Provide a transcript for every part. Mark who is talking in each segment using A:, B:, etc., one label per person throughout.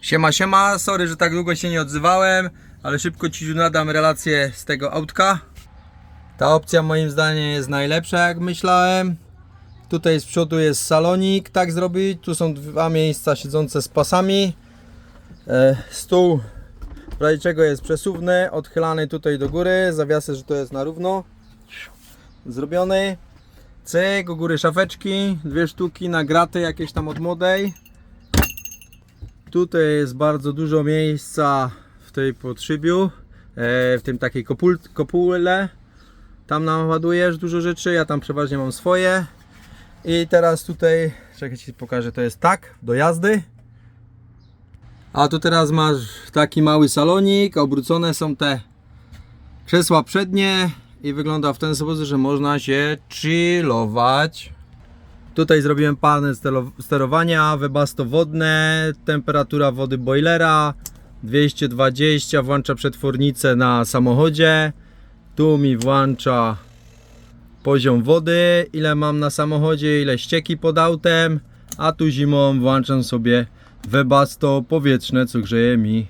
A: Siema, siema, sorry, że tak długo się nie odzywałem, ale szybko Ci nadam relację z tego autka. Ta opcja moim zdaniem jest najlepsza, jak myślałem. Tutaj z przodu jest salonik, tak zrobić. Tu są dwa miejsca siedzące z pasami. E, stół, w czego jest przesuwny, odchylany tutaj do góry. Zawiasy, że to jest na równo. Zrobiony. Cyk, u góry szafeczki, dwie sztuki na graty jakieś tam od młodej. Tutaj jest bardzo dużo miejsca w tej podszybiu, e, w tym takiej kopul, kopule. Tam naładujesz dużo rzeczy, ja tam przeważnie mam swoje. I teraz tutaj, czekaj Ci pokażę, to jest tak, do jazdy. A tu teraz masz taki mały salonik, obrócone są te krzesła przednie i wygląda w ten sposób, że można się chillować. Tutaj zrobiłem panel sterowania, webasto wodne, temperatura wody boilera 220, włącza przetwornicę na samochodzie. Tu mi włącza poziom wody, ile mam na samochodzie, ile ścieki pod autem, a tu zimą włączam sobie webasto powietrzne, co grzeje mi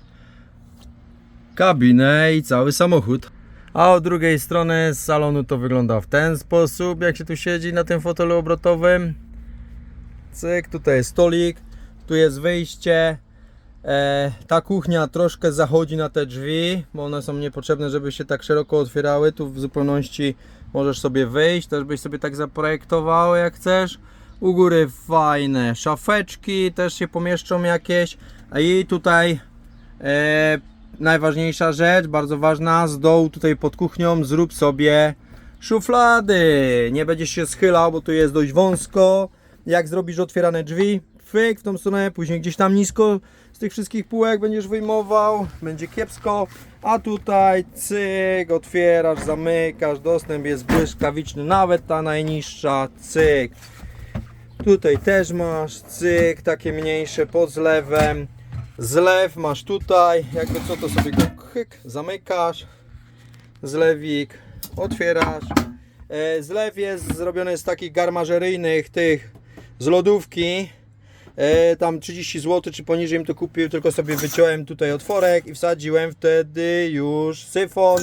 A: kabinę i cały samochód. A od drugiej strony z salonu to wygląda w ten sposób, jak się tu siedzi na tym fotelu obrotowym. Cyk, tutaj jest stolik, tu jest wyjście. E, ta kuchnia troszkę zachodzi na te drzwi, bo one są niepotrzebne, żeby się tak szeroko otwierały. Tu w zupełności możesz sobie wyjść, też byś sobie tak zaprojektował jak chcesz. U góry fajne szafeczki, też się pomieszczą jakieś. I tutaj e, najważniejsza rzecz, bardzo ważna, z dołu tutaj pod kuchnią zrób sobie szuflady. Nie będziesz się schylał, bo tu jest dość wąsko. Jak zrobisz otwierane drzwi, fyk w tą stronę, później gdzieś tam nisko z tych wszystkich półek będziesz wyjmował, będzie kiepsko. A tutaj cyk, otwierasz, zamykasz, dostęp jest błyskawiczny, nawet ta najniższa, cyk. Tutaj też masz cyk, takie mniejsze pod zlewem. Zlew masz tutaj, jakby co to sobie go chyk, zamykasz. Zlewik, otwierasz. E, Zlew jest zrobiony z takich garmażeryjnych tych z lodówki. E, tam 30 zł czy poniżej im to kupił, tylko sobie wyciąłem tutaj otworek i wsadziłem wtedy już syfon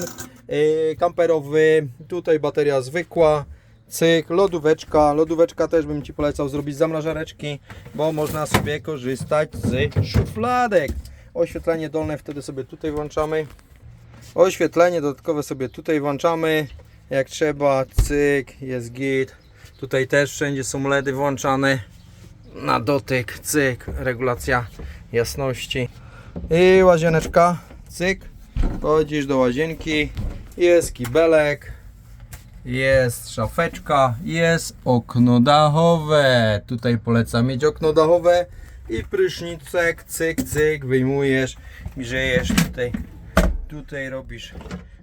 A: e, kamperowy. Tutaj bateria zwykła. Cyk, lodóweczka. Lodóweczka też bym Ci polecał zrobić zamrażareczki, bo można sobie korzystać z szufladek. Oświetlenie dolne wtedy sobie tutaj włączamy. Oświetlenie dodatkowe sobie tutaj włączamy. Jak trzeba, cyk, jest git. Tutaj też wszędzie są LEDy włączane. Na dotyk, cyk, regulacja jasności. I łazieneczka, cyk. Chodzisz do łazienki. Jest kibelek. Jest szafeczka, jest okno dachowe. Tutaj polecam mieć okno dachowe i prysznicek, cyk, cyk, wyjmujesz, grzejesz tutaj. Tutaj robisz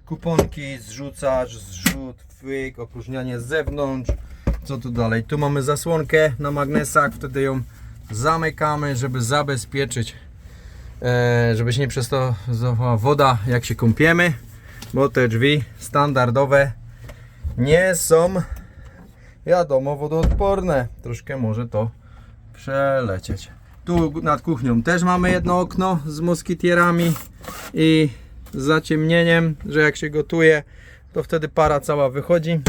A: kuponki, zrzucasz, zrzut, fyk, opróżnianie z zewnątrz. Co tu dalej? Tu mamy zasłonkę na magnesach, wtedy ją zamykamy, żeby zabezpieczyć, e, żeby się nie przestała woda jak się kąpiemy, bo te drzwi standardowe nie są wiadomo wodoodporne. Troszkę może to przelecieć. Tu nad kuchnią też mamy jedno okno z moskitierami i z zaciemnieniem, że jak się gotuje, to wtedy para cała wychodzi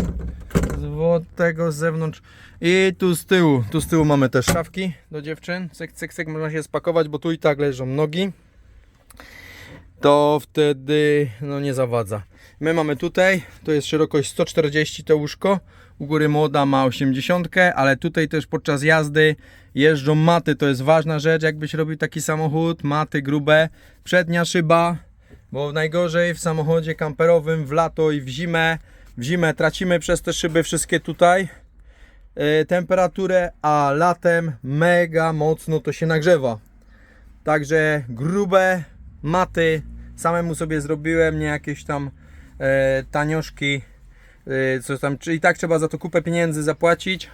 A: z tego z zewnątrz. I tu z tyłu, tu z tyłu mamy też szafki do dziewczyn. Cyk, cyk, cyk, można się spakować, bo tu i tak leżą nogi. To wtedy no nie zawadza. My mamy tutaj, to jest szerokość 140 to łóżko. U góry młoda ma 80, ale tutaj też podczas jazdy jeżdżą maty. To jest ważna rzecz, jakbyś robił taki samochód. Maty grube, przednia szyba, bo najgorzej w samochodzie kamperowym w lato i w zimę. W zimę tracimy przez te szyby wszystkie tutaj e, temperaturę, a latem mega mocno to się nagrzewa. Także grube maty samemu sobie zrobiłem, nie jakieś tam e, tanioszki. E, co tam, i tak trzeba za to kupę pieniędzy zapłacić.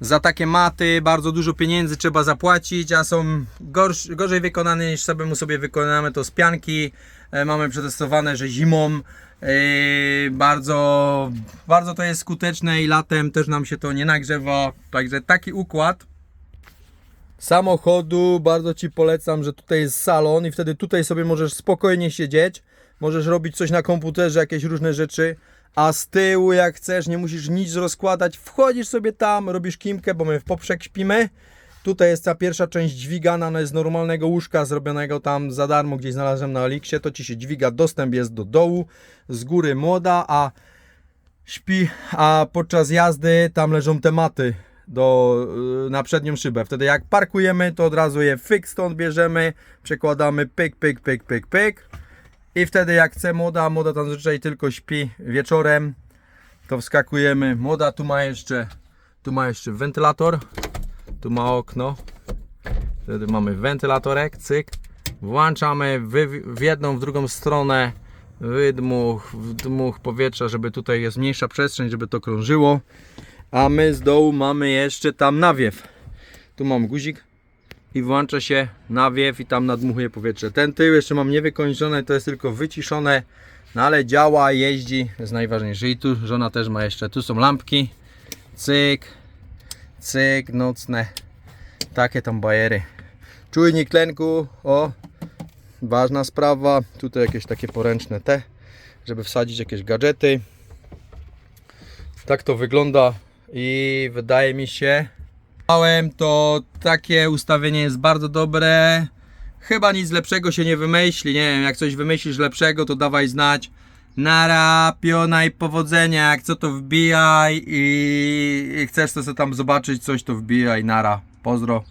A: Za takie maty bardzo dużo pieniędzy trzeba zapłacić, a są gorsz, gorzej wykonane niż samemu sobie wykonamy to z pianki. E, mamy przetestowane, że zimą e, bardzo, bardzo to jest skuteczne i latem też nam się to nie nagrzewa. Także taki układ. Samochodu. Bardzo Ci polecam, że tutaj jest salon i wtedy tutaj sobie możesz spokojnie siedzieć. Możesz robić coś na komputerze, jakieś różne rzeczy. A z tyłu, jak chcesz, nie musisz nic rozkładać. Wchodzisz sobie tam, robisz kimkę, bo my w poprzek śpimy. Tutaj jest ta pierwsza część dźwigana, no jest z normalnego łóżka zrobionego tam za darmo, gdzieś znalazłem na Aliksie. To ci się dźwiga, dostęp jest do dołu, z góry młoda, a śpi, a podczas jazdy tam leżą tematy do, y, na przednią szybę. Wtedy jak parkujemy, to od razu je fyk stąd bierzemy, przekładamy pyk, pyk, pyk, pyk, pyk. I wtedy jak chce młoda, młoda tam zazwyczaj tylko śpi wieczorem, to wskakujemy. Młoda tu ma jeszcze, tu ma jeszcze wentylator, tu ma okno. Wtedy mamy wentylatorek, cyk. Włączamy w, w jedną, w drugą stronę wydmuch, wdmuch powietrza, żeby tutaj jest mniejsza przestrzeń, żeby to krążyło. A my z dołu mamy jeszcze tam nawiew. Tu mam guzik i włącza się nawiew i tam nadmuchuje powietrze. Ten tył jeszcze mam niewykończone, to jest tylko wyciszone, no ale działa, jeździ, jest najważniejsze. I tu żona też ma jeszcze, tu są lampki, cyk, cyk, nocne, takie tam bajery. Czujnik tlenku, o, ważna sprawa, tutaj jakieś takie poręczne te, żeby wsadzić jakieś gadżety. Tak to wygląda i wydaje mi się, Małem to takie ustawienie jest bardzo dobre. Chyba nic lepszego się nie wymyśli. Nie wiem, jak coś wymyślisz lepszego, to dawaj znać. Nara, piona i powodzenia. Jak co to wbijaj i, i chcesz to sobie tam zobaczyć coś, to wbijaj. Nara. Pozdro.